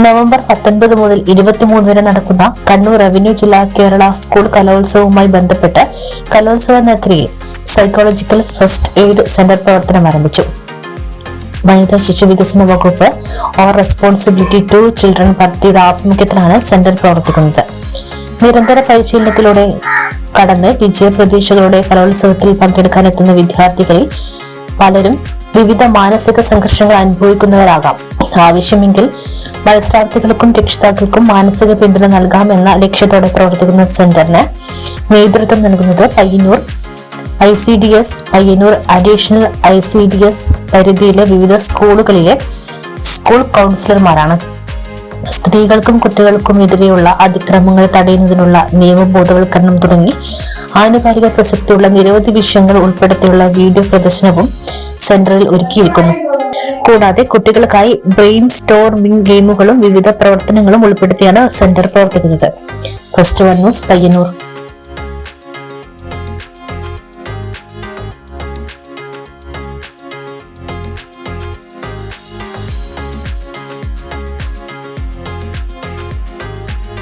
November പത്തൊൻപത് മുതൽ ഇരുപത്തിമൂന്ന് വരെ നടക്കുന്ന കണ്ണൂർ റവന്യൂ ജില്ലാ കേരള സ്കൂൾ കലോത്സവവുമായി ബന്ധപ്പെട്ട് കലോത്സവ നഗരിയിൽ സൈക്കോളജിക്കൽ ഫസ്റ്റ് എയ്ഡ് സെന്റർ പ്രവർത്തനം ആരംഭിച്ചു. വനിതാ ശിശു വികസന വകുപ്പ് ഓർ റെസ്പോൺസിബിലിറ്റി ടു ചിൽഡ്രൻ പദ്ധതിയുടെ ആഭിമുഖ്യത്തിലാണ് സെന്റർ പ്രവർത്തിക്കുന്നത്. നിരന്തര പരിശീലനത്തിലൂടെ കടന്ന് വിജയപ്രതീക്ഷകളുടെ കലോത്സവത്തിൽ പങ്കെടുക്കാൻ എത്തുന്ന വിദ്യാർത്ഥികളിൽ പലരും വിവിധ മാനസിക സംഘർഷങ്ങൾ അനുഭവിക്കുന്നവരാകാം. ആവശ്യമെങ്കിൽ മത്സരാർത്ഥികൾക്കും രക്ഷിതാക്കൾക്കും മാനസിക പിന്തുണ നൽകാമെന്ന ലക്ഷ്യത്തോടെ പ്രവർത്തിക്കുന്ന സെന്ററിന് നേതൃത്വം നൽകുന്നത് Payyanur I C D S Payyanur additional I C D S പരിധിയിലെ വിവിധ സ്കൂളുകളിലെ സ്കൂൾ കൗൺസിലർമാരാണ്. സ്ത്രീകൾക്കും കുട്ടികൾക്കും എതിരെയുള്ള അതിക്രമങ്ങൾ തടയുന്നതിനുള്ള നിയമബോധവൽക്കരണം തുടങ്ങി ആനുകാലിക പ്രസക്തിയുള്ള നിരവധി വിഷയങ്ങൾ ഉൾപ്പെടുത്തിയുള്ള വീഡിയോ പ്രദർശനവും സെന്ററിൽ ഒരുക്കിയിരിക്കുന്നു. കൂടാതെ കുട്ടികൾക്കായി ബ്രെയിൻ സ്റ്റോർമിംഗ് ഗെയിമുകളും വിവിധ പ്രവർത്തനങ്ങളും ഉൾപ്പെടുത്തിയാണ് സെന്റർ പ്രവർത്തിക്കുന്നത്. First one news Payyanur.